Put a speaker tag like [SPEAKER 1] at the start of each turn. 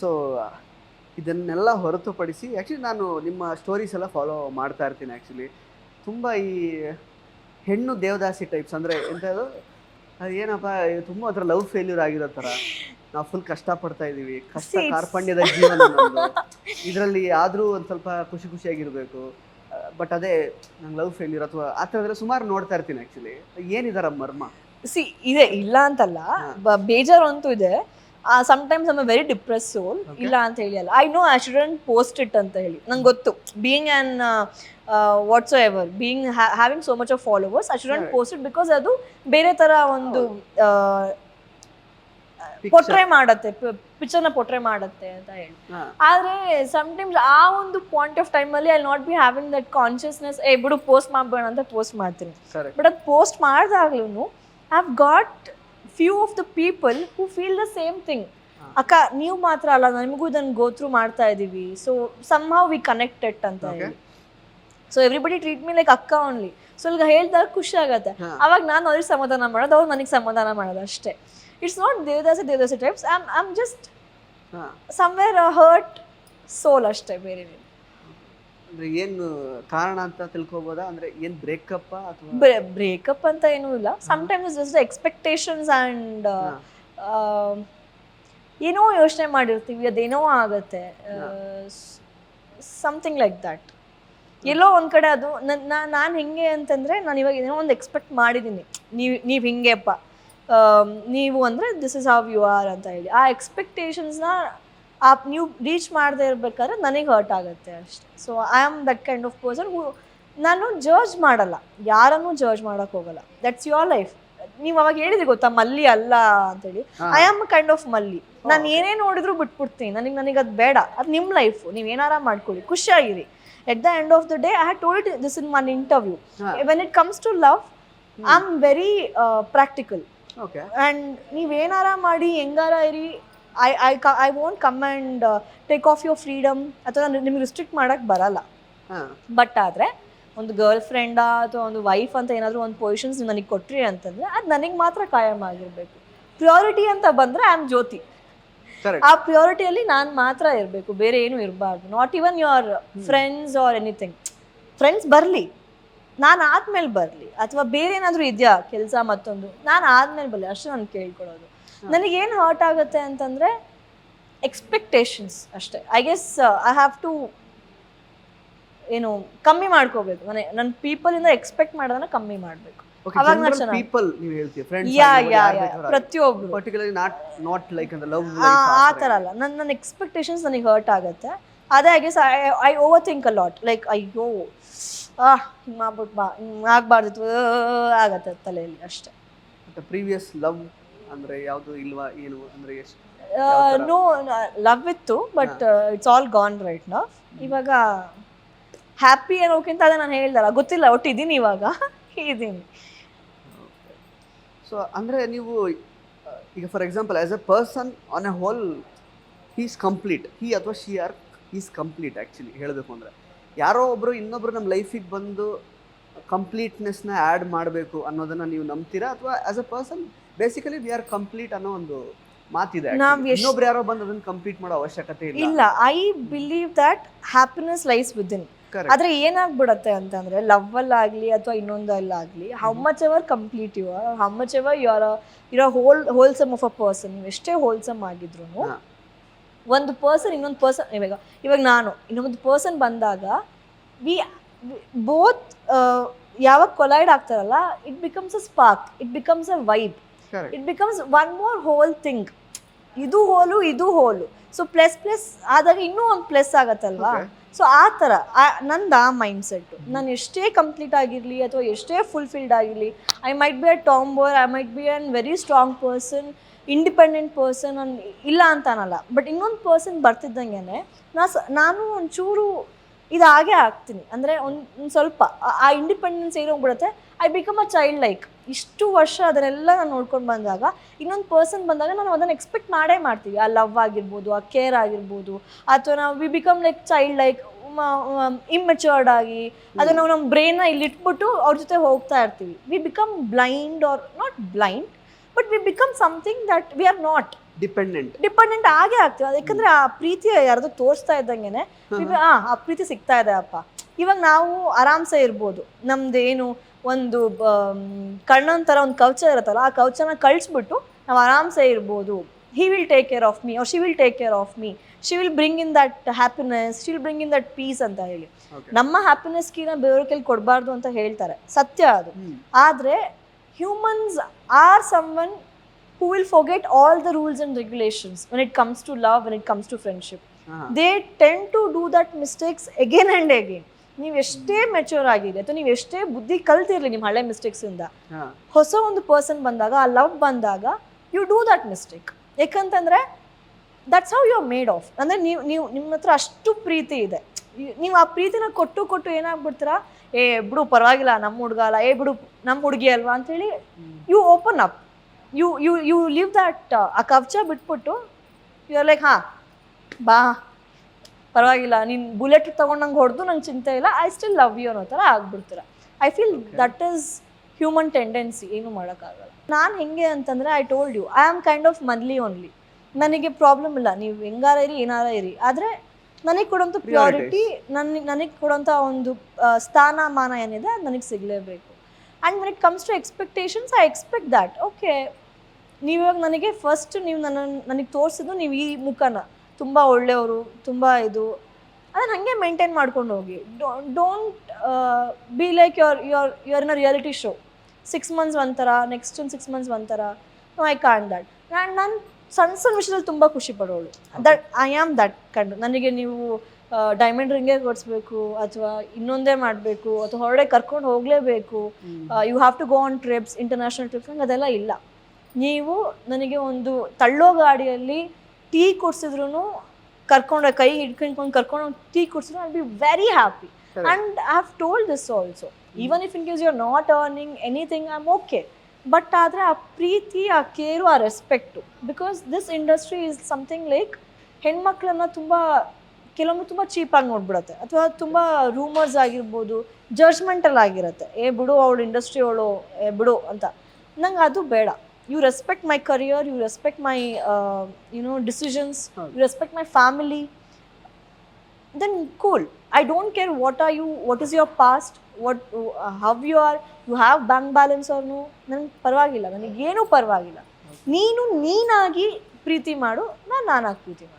[SPEAKER 1] So ಇದನ್ನೆಲ್ಲ ಹೊರತುಪಡಿಸಿ actually ನಾನು ನಿಮ್ಮ ಸ್ಟೋರೀಸ್ ಎಲ್ಲ ಫಾಲೋ ಮಾಡ್ತಾ ಇರ್ತೀನಿ ಆ್ಯಕ್ಚುಲಿ ತುಂಬ ಈ ಹೆಣ್ಣು ದೇವದಾಸಿ ಟೈಪ್ಸ್ ಅಂದರೆ ಎಂಥದ್ದು ಅದು? ಏನಪ್ಪ ಇದು ತುಂಬ ಅದರ ಲವ್ ಫೇಲ್ಯೂರ್ ಆಗಿರೋ ಥರ. ನಾವು ಫುಲ್ ಕಷ್ಟ ಪಡ್ತಾ ಇದ್ದೀವಿ. ಕಷ್ಟ ಕಾರ್ಪಣ್ಯದ ಜೀವನ ಇದರಲ್ಲಿ ಆದರೂ ಒಂದು ಸ್ವಲ್ಪ ಖುಷಿ ಖುಷಿಯಾಗಿರಬೇಕು. ಬಟ್ ಅದೇ ನಂಗೆ ಲವ್ ಫೇಲ್ಯೂರ್ ಅಥವಾ ಆ ಥರದ್ರೆ ಸುಮಾರು ನೋಡ್ತಾ ಇರ್ತೀನಿ ಆ್ಯಕ್ಚುಲಿ ಏನಿದಾರ ಮರ್ಮ?
[SPEAKER 2] ಸಿ ಇದೆ ಇಲ್ಲ ಅಂತಲ್ಲ. ಬೇಜಾರು ಅಂತೂ ಇದೆ. Sometimes I'm very depressed soul. ಇಲ್ಲ ಅಂತ ಹೇಳಿ ಅಲ್ಲ I know I shouldn't post it ಅಂತ ಹೇಳಿ. ನಂಗೆ ಗೊತ್ತು. Being an whatsoever being having so much of followers I shouldn't. Post it because ಅದು ಬೇರೆ ಥರ ಒಂದು. ಪೊಟ್ರೆ ಮಾಡತ್ತೆ. ಪಿಕ್ಚರ್ನ ಪೊಟ್ರೆ ಮಾಡತ್ತೆ ಅಂತ ಹೇಳಿ. ಆದರೆ ಸಮ್ಟೈಮ್ಸ್ ಆ ಒಂದು ಪಾಯಿಂಟ್ ಆಫ್ ಟೈಮಲ್ಲಿ I not be having that consciousness ಏ ಬಿಡು ಪೋಸ್ಟ್ ಮಾಡ್ಬೇಡ ಅಂತ ಪೋಸ್ಟ್ ಮಾಡ್ತೀನಿ. ಬಟ್ ಅದು post ಮಾಡಿದಾಗ್ಲೂ I have got few of the people who feel the same thing. ಅಕ್ಕ ನೀವು ಮಾತ್ರ ಅಲ್ಲ ನಮಗೂ ಇದನ್ನು ಗೋ ಥ್ರೂ ಮಾಡ್ತಾ ಇದ್ದೀವಿ so somehow we connected ಅಂತ. ಹೇಳಿ so everybody treat me like ಅಕ್ಕ ಓನ್ಲಿ ಸೊ ಈಗ ಹೇಳಿದಾಗ ಖುಷಿ ಆಗುತ್ತೆ. ಅವಾಗ ನಾನು ಅವ್ರಿಗೆ ಸಮಾಧಾನ ಮಾಡೋದು ಅವ್ರು ನನಗೆ ಸಮಾಧಾನ ಮಾಡೋದು ಅಷ್ಟೇ it's not Devdas Devdas types I am just. Somewhere hurt soul ಅಷ್ಟೇ ಬೇರೆ.
[SPEAKER 1] ಅಂದ್ರೆ ಏನು ಕಾರಣ ಅಂತ ತಿಳ್ಕೊಬೋದಾ? ಅಂದ್ರೆ ಏನ್ ಬ್ರೇಕಪ್ ಅಥವಾ
[SPEAKER 2] ಬ್ರೇಕಪ್ ಅಂತ ಏನೂ ಇಲ್ಲ. ಸಮ್ಟೈಮ್ಸ್ ಜಸ್ಟ್ ಎಕ್ಸ್ಪೆಕ್ಟೇಷನ್ಸ್ ಆ್ಯಂಡ್ ಏನೋ ಯೋಚನೆ ಮಾಡಿರ್ತೀವಿ ಅದೇನೋ ಆಗತ್ತೆ. ಸಮಥಿಂಗ್ ಲೈಕ್ ದ್ಯಾಟ್ ಎಲ್ಲೋ ಒಂದು ಕಡೆ ಅದು ನನ್ನ ನಾನು ಹೆಂಗೆ ಅಂತಂದರೆ ನಾನು ಇವಾಗ ಏನೋ ಒಂದು ಎಕ್ಸ್ಪೆಕ್ಟ್ ಮಾಡಿದ್ದೀನಿ. ನೀವು ನೀವು ಹಿಂಗೆಪ್ಪ. ನೀವು ಅಂದರೆ this is how you are ಅಂತ ಹೇಳಿ. ಆ ಎಕ್ಸ್ಪೆಕ್ಟೇಷನ್ಸ್ನ ಆ ನೀವು ರೀಚ್ ಮಾಡದೇ ಇರಬೇಕಾದ್ರೆ ನನಗೆ ಹರ್ಟ್ ಆಗುತ್ತೆ ಅಷ್ಟೆ. So I am that kind of person who ನಾನು ಜರ್ಜ್ ಮಾಡಲ್ಲ. ಯಾರನ್ನೂ ಜರ್ಜ್ ಮಾಡೋಕೆ ಹೋಗಲ್ಲ. ದಟ್ಸ್ ಯುವರ್ ಲೈಫ್ ನೀವು ಅವಾಗ ಹೇಳಿದ್ರಿ ಗೊತ್ತಾ ಮಲ್ಲಿ ಅಲ್ಲ ಅಂತೇಳಿ. ಐ ಆಮ್ ಕೈಂಡ್ ಆಫ್ ಮಲ್ಲಿ. ನಾನು ಏನೇ ನೋಡಿದ್ರು ಬಿಟ್ಬಿಡ್ತೀನಿ. ನನಗೆ ನನಗೆ ಅದು ಬೇಡ. ಅದು ನಿಮ್ಮ ಲೈಫ್ ನೀವು ಏನಾರ ಮಾಡ್ಕೊಳ್ಳಿ. ಖುಷಿಯಾಗಿರಿ. At the end of the day I have told this in one interview. When it comes to love I am very practical
[SPEAKER 1] okay
[SPEAKER 2] and ನೀವೇನಾರ ಮಾಡಿ ಹೆಂಗಾರ ಇರಿ ಐ ಐ ಕ I won't come and take off your freedom ಅಥವಾ ನಿಮ್ಗೆ restrict ಮಾಡೋಕ್ಕೆ ಬರಲ್ಲ. But ಆದರೆ ಒಂದು ಗರ್ಲ್ ಫ್ರೆಂಡಾ ಅಥವಾ ಒಂದು ವೈಫ್ ಅಂತ ಏನಾದರೂ ಒಂದು ಪೊಸಿಷನ್ಸ್ ನನಗೆ ಕೊಟ್ರಿ ಅಂತಂದರೆ ಅದು ನನಗೆ ಮಾತ್ರ ಕಾಯಂ ಆಗಿರಬೇಕು. ಪ್ಯೂರಿಟಿ ಅಂತ ಬಂದರೆ ಐ ಆಮ್ ಜ್ಯೋತಿ ಆ ಪ್ಯೂರಿಟಿಯಲ್ಲಿ ನಾನು ಮಾತ್ರ ಇರಬೇಕು. ಬೇರೆ ಏನು ಇರಬಾರ್ದು. Not even your friends or anything friends ಬರಲಿ. ನಾನು ಆದ್ಮೇಲೆ ಬರಲಿ ಅಥವಾ ಬೇರೆ ಏನಾದರೂ ಇದೆಯಾ ಕೆಲಸ ಮತ್ತೊಂದು? ನಾನು ಆದ್ಮೇಲೆ ಬರಲಿ ಅಷ್ಟು ನಾನು ಕೇಳ್ಕೊಳ್ಳೋದು. ನನಗೇನು ಹರ್ಟ್ ಆಗುತ್ತೆ ಅಂತಂದರೆ ಎಕ್ಸ್ಪೆಕ್ಟೇಷನ್ಸ್ ಅಷ್ಟೇ. I guess I have to ಏನು ಕಮ್ಮಿ ಮಾಡ್ಕೋಬೇಕು. ಮನೆ ನನ್ನ ಪೀಪಲಿಂದ ಎಕ್ಸ್ಪೆಕ್ಟ್ ಮಾಡೋದನ್ನ ಕಮ್ಮಿ ಮಾಡಬೇಕು.
[SPEAKER 1] ಓಕೆ
[SPEAKER 2] ಅವಾಗ ನಾನ್ ಚೆನ್ನಾಗಿ-
[SPEAKER 1] ಪೀಪಲ್ ನೀವು ಹೇಳ್ತೀವಿ ಫ್ರೆಂಡ್ಸ್
[SPEAKER 2] ಯಾ ಯಾ ಯಾ ಪ್ರತಿಯೊಬ್ರು.
[SPEAKER 1] ಪರ್ಟಿಕ್ಯುಲರ್ಲಿ ನಾಟ್ ನಾಟ್ ಲೈಕ್ ಅಂದ್ರೆ ಲವ್
[SPEAKER 2] ಆ ಆ ಥರ ಅಲ್ಲ. ನನ್ನ ನನ್ನ ಎಕ್ಸ್ಪೆಕ್ಟೇಷನ್ಸ್ ನನಗೆ ಹರ್ಟ್ ಆಗುತ್ತೆ. ಅದೇ I guess I I overthink a lot like ಅಯ್ಯೋ ಆ ಹಿಂಗೆ ಮಾಡ್ಬಿಟ್ಟು ಬಾ ಹಿಂಗೆ ಆಗಬಾರ್ದಿತ್ತು. ಆಗತ್ತೆ ತಲೆಯಲ್ಲಿ ಅಷ್ಟೇ.
[SPEAKER 1] ಮತ್ತೆ ಪ್ರೀವಿಯಸ್ ಲವ್ ಅಂದ್ರೆ ಯಾವುದು ಇಲ್ವಾ ಏನು ಅಂದ್ರೆ ಎಷ್ಟು?
[SPEAKER 2] ನೋ ಲವ್ ಇತ್ತು but it's all gone right ನಾ ಇವಾಗ ಹ್ಯಾಪಿ ಅನ್ನೋಕ್ಕಿಂತ ಅದೇ ನಾನು ಹೇಳ್ದಲ್ಲ ಗೊತ್ತಿಲ್ಲ ಒಟ್ಟು ಇದೀನಿ ಇವಾಗ. ಇದ್ದೀನಿ.
[SPEAKER 1] ಸೊ ಅಂದ್ರೆ ನೀವು ಈಗ for example as a person on a whole he's complete he ಅಥವಾ she are is complete actually ಹೇಳಬೇಕು ಅಂದರೆ. ಯಾರೋ ಒಬ್ಬರು ಇನ್ನೊಬ್ರು ನಮ್ಮ ಲೈಫಿಗೆ ಬಂದು ಕಂಪ್ಲೀಟ್ನೆಸ್ನ ಆ್ಯಡ್ ಮಾಡಬೇಕು ಅನ್ನೋದನ್ನು ನೀವು ನಂಬ್ತೀರಾ ಅಥವಾ as a person basically we are complete ಅನ್ನೋ ಒಂದು ಮಾತಿದೆ
[SPEAKER 2] ನಾವ್
[SPEAKER 1] actually.
[SPEAKER 2] ಎಷ್ಟ್-
[SPEAKER 1] ಇನ್ನೊಬ್ರು ಯಾರೋ ಬಂದು ಅದನ್ನ ಕಂಪ್ಲೀಟ್ ಮಾಡೋ ಅವಶ್ಯಕತೆ ಇಲ್ಲ
[SPEAKER 2] ಇಲ್ಲ I believe that happiness lies
[SPEAKER 1] Correct.
[SPEAKER 2] ಆದ್ರೆ ಏನಾಗ್ಬಿಡತ್ತೆ ಅಂತಂದ್ರೆ ಲವ್ ಅಲ್ಲಾಗ್ಲಿ ಅಥವಾ ಇನ್ನೊಂದಲ್ಲಾಗ್ಲಿ how much ever complete you how much ever you are ಇರೋ whole wholesome of a person ನೀವು ಎಷ್ಟೇ ಹೋಲ್ಸಮ್ ಆಗಿದ್ರು
[SPEAKER 1] ಹಾ.
[SPEAKER 2] ಒಂದು ಪರ್ಸನ್ ಇನ್ನೊಂದು ಪರ್ಸನ್ ಇವಾಗ ಇವಾಗ ನಾನು ಇನ್ನೊಂದು ಪರ್ಸನ್ ಬಂದಾಗ ವಿ ಬೋತ್ ಯಾವಾಗ collide ಆಗ್ತಾರಲ್ಲ it becomes a spark it becomes a vibe. It becomes one more whole thing ಇದು ಹೋಲು ಇದು ಹೋಲು. ಸೊ ಪ್ಲಸ್ ಪ್ಲಸ್ ಆದಾಗ ಇನ್ನೂ ಒಂದು ಪ್ಲಸ್ ಆಗತ್ತಲ್ವಾ. ಸೊ ಆ ಥರ ನಂದು ಆ ಮೈಂಡ್ ಸೆಟ್ಟು ನಾನು ಎಷ್ಟೇ ಕಂಪ್ಲೀಟ್ ಆಗಿರಲಿ ಅಥವಾ ಎಷ್ಟೇ ಫುಲ್ಫಿಲ್ಡ್ ಆಗಿರಲಿ I might be a tomboy I might be an very strong person independent person ಇಲ್ಲ ಅಂತ ಅನ್ನಲ್ಲ ಬಟ್ ಇನ್ನೊಂದು ಪರ್ಸನ್ ಬರ್ತಿದ್ದಂಗೆ ನಾ ಸ ನಾನು ಒಂಚೂರು ಇದು ಹಾಗೆ ಆಗ್ತೀನಿ. ಅಂದರೆ ಒಂದು ಒಂದು ಸ್ವಲ್ಪ ಆ- independence ಏನೋಗ್ಬಿಡುತ್ತೆ I become a child like ಇಷ್ಟು ವರ್ಷ ಅದನ್ನೆಲ್ಲ ನಾನು ನೋಡ್ಕೊಂಡು ಬಂದಾಗ ಇನ್ನೊಂದು ಪರ್ಸನ್ ಬಂದಾಗ ನಾನು ಅದನ್ನು ಎಕ್ಸ್ಪೆಕ್ಟ್ ಮಾಡೇ ಮಾಡ್ತೀವಿ. ಆ ಲವ್ ಆಗಿರ್ಬೋದು ಆ ಕೇರ್ ಆಗಿರ್ಬೋದು. ಅಥವಾ ನಾವು we become like child like immatured ಆಗಿ ಅದು ನಾವು ನಮ್ಮ ಬ್ರೈನ್ನ ಇಲ್ಲಿ ಇಟ್ಬಿಟ್ಟು ಅವ್ರ ಜೊತೆ ಹೋಗ್ತಾ ಇರ್ತೀವಿ. We become blind or not blind but we become something that we are not
[SPEAKER 1] dependent
[SPEAKER 2] dependent ಆಗೇ ಆಗ್ತೀವಿ. ಯಾಕಂದ್ರೆ ಆ ಪ್ರೀತಿ ಯಾರ್ದು ತೋರಿಸ್ತಾ ಇದ್ದಂಗೆನೆ ಆ ಆ ಪ್ರೀತಿ ಸಿಗ್ತಾ ಇದೆ ಅಪ್ಪ. ಇವಾಗ ನಾವು ಆರಾಮ್ಸೆ ಇರ್ಬೋದು. ನಮ್ದು ಏನು ಒಂದು ಕಣ್ಣನ್ ಥರ ಒಂದು ಕವಚ ಇರುತ್ತಲ್ಲ ಆ ಕವಚನ ಕಳಿಸ್ಬಿಟ್ಟು ನಾವು ಆರಾಮ್ಸೆ ಇರ್ಬೋದು. He will take care of me ಅವ್ರು she will take care of me she will bring in that happiness she will bring in that peace ಅಂತ ಹೇಳಿ. ನಮ್ಮ ಹ್ಯಾಪಿನೆಸ್ ಕೀನ ಬೇರೆಯವ್ರ ಕೈಲಿ ಕೊಡಬಾರ್ದು ಅಂತ ಹೇಳ್ತಾರೆ. ಸತ್ಯ ಅದು. ಆದರೆ humans are someone who will forget all the rules and regulations when it comes to love when it comes to friendship they tend to do that mistakes again and again ನೀವು ಎಷ್ಟೇ ಮೆಚೂರ್ ಆಗಿದೆ ಅಥವಾ ನೀವು ಎಷ್ಟೇ ಬುದ್ಧಿ ಕಲ್ತಿರಲಿ ನಿಮ್ಮ ಹಳೆ ಮಿಸ್ಟೇಕ್ಸಿಂದ ಹೊಸ ಒಂದು ಪರ್ಸನ್ ಬಂದಾಗ ಆ ಲವ್ ಬಂದಾಗ ಯು ಡೂ ದಟ್ ಮಿಸ್ಟೇಕ್ ಯಾಕಂತಂದರೆ that's how you are made of ಅಂದರೆ ನೀವು ನೀವು ನಿಮ್ಮ ಹತ್ರ ಅಷ್ಟು ಪ್ರೀತಿ ಇದೆ. ನೀವು ಆ ಪ್ರೀತಿನ ಕೊಟ್ಟು ಕೊಟ್ಟು ಏನಾಗ್ಬಿಡ್ತೀರಾ? ಏ ಬಿಡು ಪರವಾಗಿಲ್ಲ ನಮ್ಮ ಹುಡುಗ ಅಲ್ಲ. ಏ ಬಿಡು ನಮ್ಮ ಹುಡುಗಿ ಅಲ್ವಾ ಅಂತೇಳಿ you open up you you you live that ಆ ಕವಚ ಬಿಟ್ಬಿಟ್ಟು ಯು ಆರ್ ಲೈಕ್ ಹಾಂ ಬಾ ಪರವಾಗಿಲ್ಲ. ನೀನು ಬುಲೆಟ್ ತೊಗೊಂಡಂಗೆ ಹೊಡೆದು ನಂಗೆ ಚಿಂತೆ ಇಲ್ಲ. ಐ ಸ್ಟಿಲ್ ಲವ್ ಯು ಅನ್ನೋ ಥರ ಆಗ್ಬಿಡ್ತೀರ? I feel that is human tendency ಏನು ಮಾಡೋಕ್ಕಾಗಲ್ಲ. ನಾನು ಹೆಂಗೆ ಅಂತಂದರೆ I told you I am kind of manly only ನನಗೆ ಪ್ರಾಬ್ಲಮ್ ಇಲ್ಲ. ನೀವು ಹೆಂಗಾರ ಇರಿ ಏನಾರ ಇರಿ. ಆದರೆ ನನಗೆ ಕೊಡೋಂಥ ಪ್ರಿಯಾರಿಟಿ ನನ್ ನನಗೆ ಕೊಡೋಂಥ ಒಂದು ಸ್ಥಾನಮಾನ ಏನಿದೆ ಅದು ನನಗೆ ಸಿಗಲೇಬೇಕು. And when it comes to expectations I expect that okay ನೀವಿವಾಗ ನನಗೆ ಫಸ್ಟ್ ನೀವು ನನ್ನ ನನಗೆ ತೋರಿಸಿದ್ದು ನೀವು ಈ ಮುಖನ. ತುಂಬ ಒಳ್ಳೆಯವರು ತುಂಬ ಇದು. ಅದನ್ನು ಹಾಗೆ ಮೇಂಟೈನ್ ಮಾಡ್ಕೊಂಡು ಹೋಗಿ. Don't be like your your your in a reality show six months ಒಂಥರ ನೆಕ್ಸ್ಟ್ ಒಂದು ಸಿಕ್ಸ್ ಮಂತ್ಸ್ ಒಂಥರ. ನೋ ಐ ಕಾಂಡ್ ದಟ್ ನಾನು ನಾನು ಸಣ್ಣ ಸಣ್ಣ ವಿಷಯದಲ್ಲಿ ತುಂಬ ಖುಷಿ ಪಡೋಳು. ದಟ್ ಐ ಆಮ್ ದಟ್ ಕಂಡು ನನಗೆ ನೀವು ಡೈಮಂಡ್ ರಿಂಗೇ ಕೊಡಿಸ್ಬೇಕು ಅಥವಾ ಇನ್ನೊಂದೇ ಮಾಡಬೇಕು ಅಥವಾ ಹೊರಡೆ ಕರ್ಕೊಂಡು ಹೋಗಲೇಬೇಕು you have to go on trips international trips ನಂಗೆ ಅದೆಲ್ಲ ಇಲ್ಲ. ನೀವು ನನಗೆ ಒಂದು ತಳ್ಳೋ ಗಾಡಿಯಲ್ಲಿ ಟೀ ಕುಡಿಸಿದ್ರು ಕರ್ಕೊಂಡು ಕೈ ಹಿಡ್ಕೊಂಡು ಕರ್ಕೊಂಡು tea ಕುಡಿಸಿದ್ರು I be very happy and I have told this also even if in case you are not earning anything I am okay but ಆದರೆ ಆ ಪ್ರೀತಿ ಆ ಕೇರು ಆ respect because this industry is something like ಹೆಣ್ಮಕ್ಳನ್ನ ತುಂಬ ಕೆಲವೊಮ್ಮೆ ತುಂಬ ಚೀಪಾಗಿ ನೋಡ್ಬಿಡುತ್ತೆ. ಅಥವಾ ತುಂಬ ರೂಮರ್ಸ್ ಆಗಿರ್ಬೋದು ಜಡ್ಜ್ಮೆಂಟಲ್ ಆಗಿರುತ್ತೆ. ಏ ಬಿಡು ಅವಳು ಇಂಡಸ್ಟ್ರಿ ಅವಳು ಏ ಬಿಡು ಅಂತ. ನಂಗೆ ಅದು ಬೇಡ. You respect my career you respect my you know decisions. You respect my family then cool. I don't care what are you what is your past what uh, how you are you have bank balance or no ನನಗೆ ಪರವಾಗಿಲ್ಲ ನನಗೇನು ಪರವಾಗಿಲ್ಲ ನೀನು ನೀನಾಗಿ ಪ್ರೀತಿ ಮಾಡು ನಾನು ನಾನಾಗಿ ಪ್ರೀತಿ ಮಾಡು